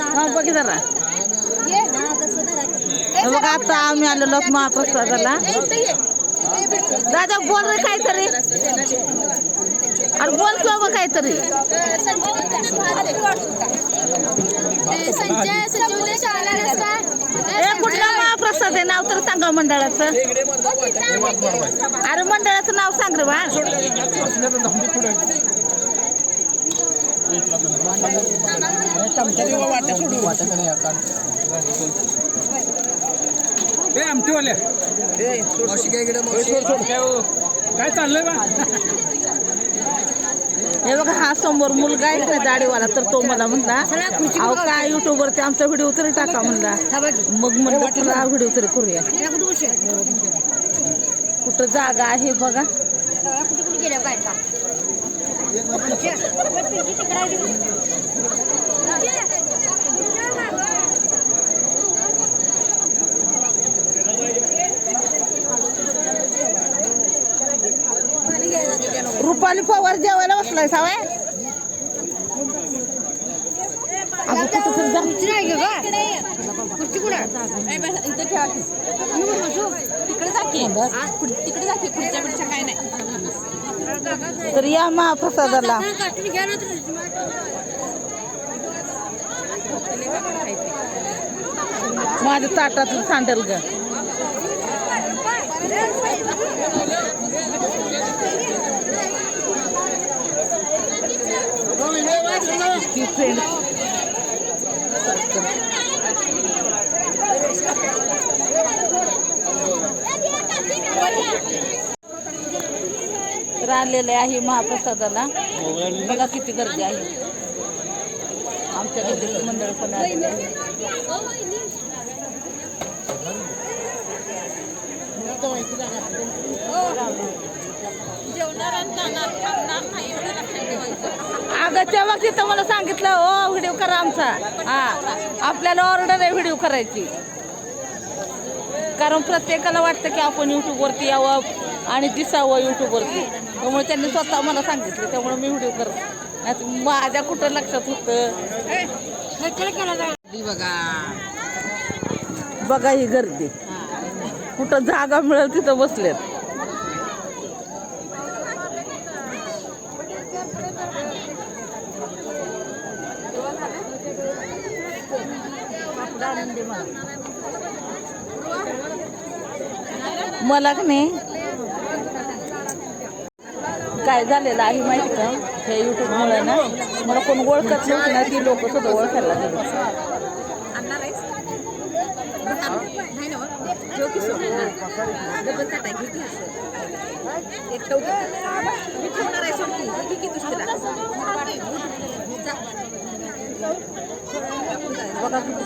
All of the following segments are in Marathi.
हा बघी जरा. बघा आता आम्ही आलेलो महाप्रसादाला. दादा बोल रे काहीतरी. अरे बोल किंवा बघ काहीतरी. ए कुठला महाप्रसाद आहे? नाव तर सांगा मंडळाचं. अरे मंडळाचं नाव सांग रे बा. ए आमटीवाल्या. काय चाललंय बा? हे बघा हा समोर मुलगा आहे ना दाढीवाला तर तो मला म्हणला अहो काय युट्यूब वरती आमचा व्हिडिओ तरी टाका म्हणला. मग म्हणलं तुला व्हिडिओ तरी करूया. कुठं जागा आहे बघा. कुठे कुठे गेल्या बायका रुपाली पवार जेवायला बसलाय सावाय तरी या महाप्रसादाला. माझ्या ताटातलं सांडेल ग. ती फ्रेंड राहिलेले आहे महाप्रसादाला. बघा किती गर्दी आहे. आमच्या गर्दीचं मंडळ पण आलेलं आहे हो. अगं तेव्हा तिथं मला सांगितलं ओ व्हिडिओ करा आमचा. हा. आपल्याला ऑर्डर आहे व्हिडिओ करायची. कारण प्रत्येकाला वाटतं की आपण यूट्यूबवरती यावं आणि दिसावं यूट्यूबवरती त्यामुळे त्यांनी स्वतः मला सांगितलं त्यामुळे मी व्हिडिओ करत माझ्या कुठं लक्षात होतं? बघा. बघा ही गर्दी. कुठं जागा मिळेल तिथं बसलेत. मला का नाही? काय झालेलं आहे माहिती का? हे युट्यूबमुळे ना मला कोण ओळखत नव्हती ना ती लोक सुद्धा ओळखायला लागली. बघा किती.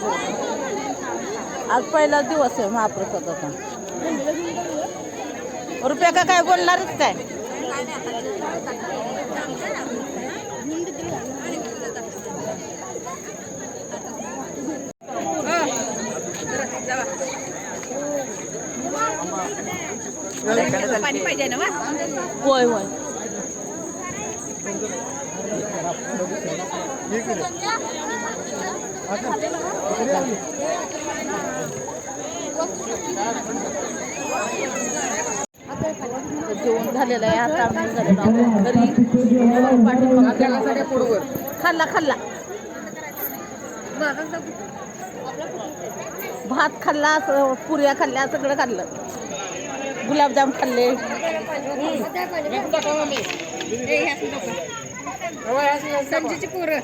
आज पहिला दिवस आहे महाप्रसादाचा रुपया का काय बोलणारच काय? पाणी पाहिजे ना वा? होय होय. जेवण झालेलं आहे. आता आम्ही निघालेलो आहोत घरी पाठीमागे खाल्ला खाल्ला भात खाल्ला पुऱ्या खाल्ल्या सगळं खाल्लं. गुलाबजाम खाल्ले. संजीची पोरं.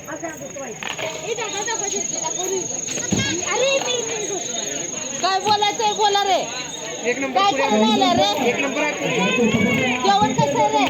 काय बोलायचंय बोला रे. काय करायला आला रे. जेवण कसं आहे रे?